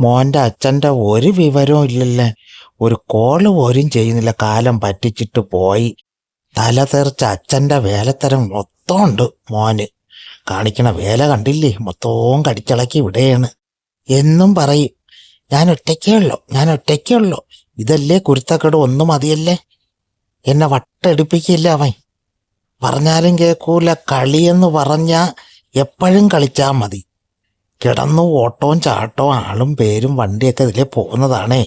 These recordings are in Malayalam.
മോന്റെ അച്ഛന്റെ ഒരു വിവരവും ഇല്ലല്ലേ. ഒരു കോൾ പോലും ചെയ്യുന്നില്ല. കാലം പറ്റിച്ചിട്ട് പോയി. തല തെറിച്ച അച്ഛന്റെ വേലത്തരം മൊത്തം ഉണ്ട് മോന്. കാണിക്കണ വേല കണ്ടില്ലേ? മൊത്തവും കടിച്ചിളക്കി വിടുകയാണ്. എന്നും പറയും ഞാൻ ഒറ്റയ്ക്കേ ഉള്ളൂ ഞാൻ ഒറ്റയ്ക്കേ ഉള്ളൂ. ഇതല്ലേ കുരുത്തക്കേട് ഒന്നും മതിയല്ലേ? എന്നെ വട്ടെടുപ്പിക്കില്ല അവൻ. പറഞ്ഞാലും കേൾക്കൂല. കളിയെന്ന് പറഞ്ഞാൽ എപ്പോഴും കളിച്ചാൽ മതി. കിടന്നു ഓട്ടവും ചാട്ടവും ആളും പേരും വണ്ടിയൊക്കെ ഇതിലേ പോകുന്നതാണേ.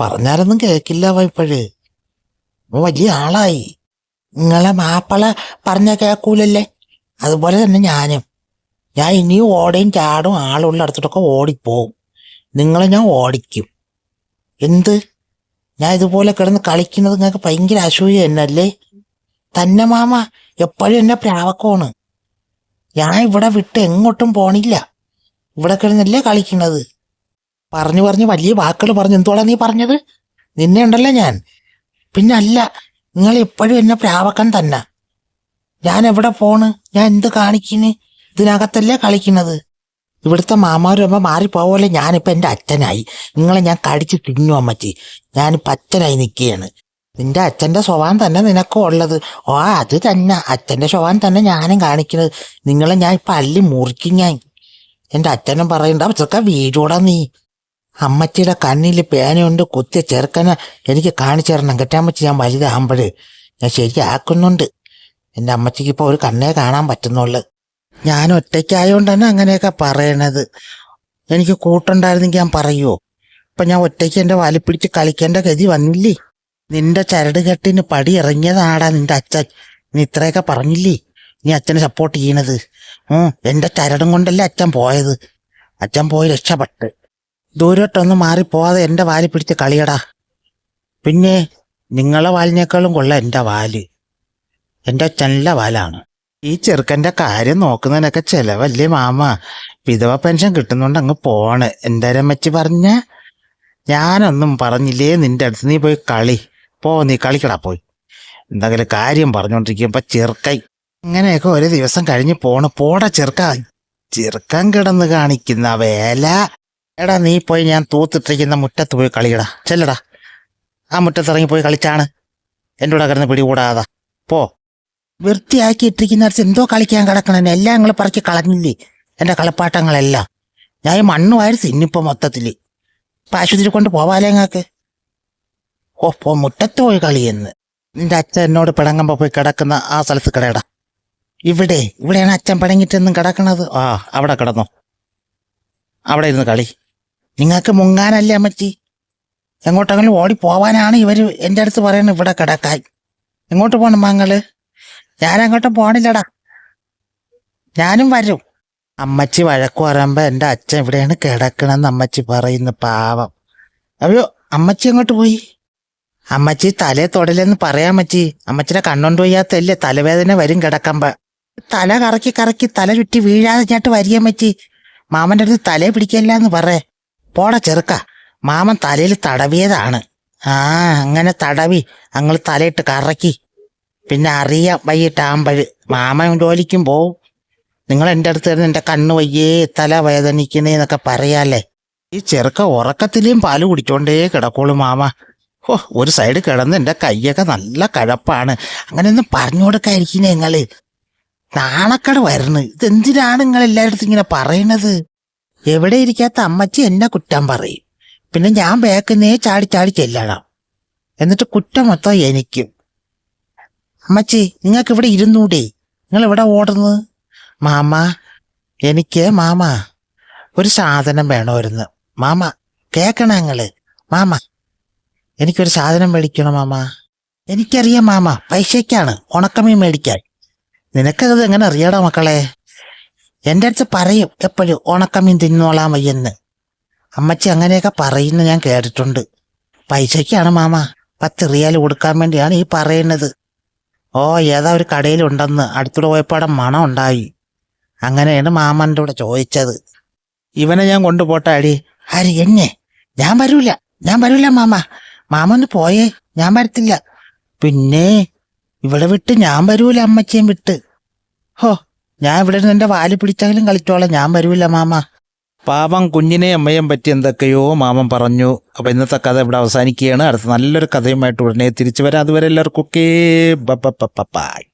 പറഞ്ഞാലൊന്നും കേൾക്കില്ല വൈപ്പഴ് വലിയ ആളായി. നിങ്ങളെ മാപ്പിള പറഞ്ഞ കേൾക്കൂലല്ലേ അതുപോലെ തന്നെ ഞാനും. ഞാൻ ഇനിയും ഓടയും ചാടും ആളുള്ള അടുത്തോട്ടൊക്കെ ഓടിപ്പോവും. നിങ്ങളെ ഞാൻ ഓടിക്കും. എന്ത്? ഞാൻ ഇതുപോലെ കിടന്ന് കളിക്കുന്നത് നിങ്ങൾക്ക് ഭയങ്കര അസൂയ എന്നല്ലേ? തന്നെ മാമ എപ്പോഴും എന്നെ പ്രാവക്കമാണ് ഞാൻ ഇവിടെ വിട്ട് എങ്ങോട്ടും പോണില്ല. ഇവിടെ കിടന്നല്ലേ കളിക്കണത്? പറഞ്ഞു പറഞ്ഞു വലിയ വാക്കുകൾ പറഞ്ഞു. എന്തോടാ നീ പറഞ്ഞത്? നിന്നെ ഉണ്ടല്ലോ ഞാൻ. പിന്നെ അല്ല നിങ്ങൾ എപ്പോഴും എന്നെ പ്രാവക്കൻ തന്നെ. ഞാൻ എവിടെ പോണ്? ഞാൻ എന്ത് കാണിക്കണ്? ഇതിനകത്തല്ലേ കളിക്കണത്? ഇവിടുത്തെ മാമാരും അമ്മ മാറിപ്പോവല്ലേ ഞാനിപ്പോ എന്റെ അച്ഛനായി. നിങ്ങളെ ഞാൻ കടിച്ച് തിന്നു അമ്മച്ചി. ഞാനിപ്പോൾ അച്ഛനായി നിൽക്കുകയാണ്. നിന്റെ അച്ഛന്റെ സ്വഭാവം തന്നെ നിനക്കും ഉള്ളത്. ഓ അത് തന്നെ. അച്ഛന്റെ സ്വഭാവം തന്നെ ഞാനും കാണിക്കുന്നത് നിങ്ങളെ ഞാൻ ഇപ്പൊ അല്ലി മുറിക്കും ഞാൻ. എന്റെ അച്ഛനും പറയണ്ട ചെറുക്ക വീഴൂടാ നീ. അമ്മച്ചിയുടെ കണ്ണിൽ പേനയുണ്ട് കുത്തിയ ചെറുക്കനെ എനിക്ക് കാണിച്ചു തരണം കെട്ടാമ്മച്ചി ഞാൻ വലുതാകുമ്പോഴ് ഞാൻ ശരിയാക്കുന്നുണ്ട് എന്റെ അമ്മച്ചിക്ക് ഇപ്പോൾ ഒരു കണ്ണേ കാണാൻ പറ്റുന്നുള്ളു. ഞാൻ ഒറ്റയ്ക്കായോണ്ടാണ് അങ്ങനെയൊക്കെ പറയണത്. എനിക്ക് കൂട്ടുണ്ടായിരുന്നെങ്കിൽ ഞാൻ പറയുമോ ഇപ്പം ഞാൻ ഒറ്റയ്ക്ക് എന്റെ വാലി പിടിച്ച് കളിക്കേണ്ട ഗതി വന്നില്ലേ? നിന്റെ ചരട് കെട്ടിന് പടി ഇറങ്ങിയതാടാ നിന്റെ അച്ഛൻ. നീ ഇത്രയൊക്കെ പറഞ്ഞില്ലേ? നീ അച്ഛനെ സപ്പോർട്ട് ചെയ്യണത്. എന്റെ ചരടും കൊണ്ടല്ലേ അച്ഛൻ പോയത്. അച്ഛൻ പോയി രക്ഷപ്പെട്ട്. ദൂരോട്ടൊന്നും മാറിപ്പോവാതെ എന്റെ വാൽ പിടിച്ച് കളിയടാ. പിന്നെ നിങ്ങളെ വാലിനേക്കാളും കൊള്ള എന്റെ വാൽ. എന്റെ നല്ല വാലാണ്. ഈ ചെറുക്കന്റെ കാര്യം നോക്കുന്നതിനൊക്കെ ചെലവല്ലേ മാമ. വിധവ പെൻഷൻ കിട്ടുന്നോണ്ട് അങ്ങ് പോണ്. എന്റെ വെച്ച് പറഞ്ഞ ഞാനൊന്നും പറഞ്ഞില്ലേ? നിന്റെ അടുത്ത് നീ പോയി കളി. പോ നീ കളിക്കടാ പോയി. എന്തെങ്കിലും കാര്യം പറഞ്ഞോണ്ടിരിക്കുമ്പോ ചെറുക്കൈ ഇങ്ങനെയൊക്കെ ഒരു ദിവസം കഴിഞ്ഞ് പോണ. പോട ചെറുക്ക. ചെറുക്കൻ കിടന്ന് കാണിക്കുന്ന വേല. എടാ നീ പോയി ഞാൻ തൂത്തിട്ടിരിക്കുന്ന മുറ്റത്ത് പോയി കളിയടാ. ചെല്ലടാ. ആ മുറ്റത്തിറങ്ങി പോയി കളിച്ചാണ്. എന്റെ കൂടെ കിടന്ന് പിടികൂടാതാ. പോ. വൃത്തിയാക്കി ഇട്ടിരിക്കുന്ന എന്തോ കളിക്കാൻ കിടക്കണേ എല്ലാം നിങ്ങൾ പറക്കി കളഞ്ഞില്ലേ? എന്റെ കളിപ്പാട്ടങ്ങളെല്ലാം. ഞാൻ ഈ മണ്ണ് വാരി തിന്നിപ്പോ മൊത്തത്തിൽ. പാശുതിരി ആശുപത്രി കൊണ്ട് പോവാലേ ഞങ്ങൾക്ക് ഓ പോ. മുറ്റത്ത് പോയി കളിയെന്ന് നിന്റെ അച്ഛൻ എന്നോട് പിടങ്ങുമ്പോ പോയി കിടക്കുന്ന ആ സ്ഥലത്ത് കിടയടാ. ഇവിടെ ഇവിടെയാണ് അച്ഛൻ പടങ്ങിട്ടെന്നും കിടക്കണത്. ആ അവിടെ കിടന്നോ. അവിടെ ഇരുന്ന് കളി. നിങ്ങൾക്ക് മുങ്ങാനല്ലേ അമ്മച്ചി? എങ്ങോട്ടെങ്കിലും ഓടി പോവാനാണ് ഇവർ എന്റെ അടുത്ത് പറയുന്നത്. ഇവിടെ കിടക്കാൻ. എങ്ങോട്ട് പോകണം മങ്ങൾ ഞാനങ്ങോട്ടും പോണില്ലടാ. ഞാനും വരും. അമ്മച്ചി വഴക്ക് പറയുമ്പോൾ എന്റെ അച്ഛൻ ഇവിടെയാണ് കിടക്കണമെന്ന് അമ്മച്ചി പറയുന്നു പാവം. അയ്യോ അമ്മച്ചി അങ്ങോട്ട് പോയി? അമ്മച്ചി തലേ തൊടലെന്ന് പറയാം അമ്മച്ചി. അമ്മച്ചിയുടെ കണ്ണോണ്ട് പോയാത്തല്ലേ തലവേദന വരും കിടക്കുമ്പോ. തല കറക്കി കറക്കി തല ചുറ്റി വീഴാതെ ഞാട്ട് വരിയാൻ പറ്റി. മാമന്റെ അടുത്ത് തലയെ പിടിക്കല്ല എന്ന് പറേ. പോടാ ചെറുക്ക. മാമൻ തലയിൽ തടവിയതാണ്. ആ അങ്ങനെ തടവി അങ്ങൾ തലയിട്ട് കറക്കി. പിന്നെ അറിയാം വൈകിട്ടാകുമ്പഴ് മാമൻ ജോലിക്കും പോവും. നിങ്ങൾ എന്റെ അടുത്ത് വരുന്ന എന്റെ കണ്ണ് വയ്യേ തല വേദനിക്കുന്നേന്നൊക്കെ പറയാല്ലേ? ഈ ചെറുക്ക ഉറക്കത്തിലേയും പാൽ കുടിച്ചോണ്ടേ കിടക്കോളൂ മാമ. ഓ ഒരു സൈഡ് കിടന്ന് എന്റെ കൈയൊക്കെ നല്ല കഴപ്പാണ്. അങ്ങനെയൊന്നും പറഞ്ഞു കൊടുക്കാതിരിക്കുന്നേ നിങ്ങൾ. നാണക്കട വരണ് ഇതെന്തിനാണ് നിങ്ങൾ എല്ലായിടത്തും ഇങ്ങനെ പറയണത്? എവിടെ ഇരിക്കാത്ത അമ്മച്ചി എന്നെ കുറ്റം പറയും. പിന്നെ ഞാൻ ബേക്കുന്നേ ചാടി ചാടി ചെല്ലണം. എന്നിട്ട് കുറ്റം മൊത്തം എനിക്കും. അമ്മച്ചി നിങ്ങൾക്ക് ഇവിടെ ഇരുന്നൂടെ? നിങ്ങൾ എവിടെ ഓടുന്നത് മാമ എനിക്ക് മാമ ഒരു സാധനം വേണമായിരുന്നു മാമ കേക്കണ നിങ്ങൾ? മാമ എനിക്കൊരു സാധനം മേടിക്കണം മാമ? എനിക്കറിയാം മാമ പൈസയ്ക്കാണ്. ഉണക്കമീൻ മേടിക്കാൻ. നിനക്കത് എങ്ങനെ അറിയാടാ മക്കളെ? എന്റെ അടുത്ത് പറയും എപ്പോഴും ഓണക്കമ്മീൻ തിന്നോളാം വയ്യെന്ന്. അമ്മച്ചി അങ്ങനെയൊക്കെ പറയുന്ന ഞാൻ കേട്ടിട്ടുണ്ട്. പൈസയ്ക്കാണ് മാമ. പത്ത് റിയാൽ കൊടുക്കാൻ വേണ്ടിയാണ് ഈ പറയുന്നത്. ഓ ഏതാ ഒരു കടയിലുണ്ടെന്ന് അടുത്തൂടെ പോയപ്പോടെ മണം ഉണ്ടായി. അങ്ങനെയാണ് മാമന്റെ കൂടെ ചോദിച്ചത്. ഇവനെ ഞാൻ കൊണ്ടുപോട്ടെ അടി. ആര് എന്നെ? ഞാൻ വരൂല. ഞാൻ വരൂല മാമ. മാമ ഒന്ന് പോയേ. ഞാൻ വരത്തില്ല. പിന്നെ ഇവിടെ വിട്ട് ഞാൻ വരൂല അമ്മച്ചേം വിട്ട്. ഹോ ഞാൻ ഇവിടെ നിന്ന് എന്റെ വാൽ പിടിച്ചെങ്കിലും കളിച്ചോളാം. ഞാൻ വരൂല മാമ. പാവം കുഞ്ഞിനെ അമ്മയും പറ്റി എന്തൊക്കെയോ മാമൻ പറഞ്ഞു. അപ്പോൾ ഇന്നത്തെ കഥ ഇവിടെ അവസാനിക്കുകയാണ്. അടുത്ത നല്ലൊരു കഥയുമായിട്ട് ഉടനെ തിരിച്ചു വരാം. അതുവരെ എല്ലാവർക്കും ഒക്കെ ബൈ.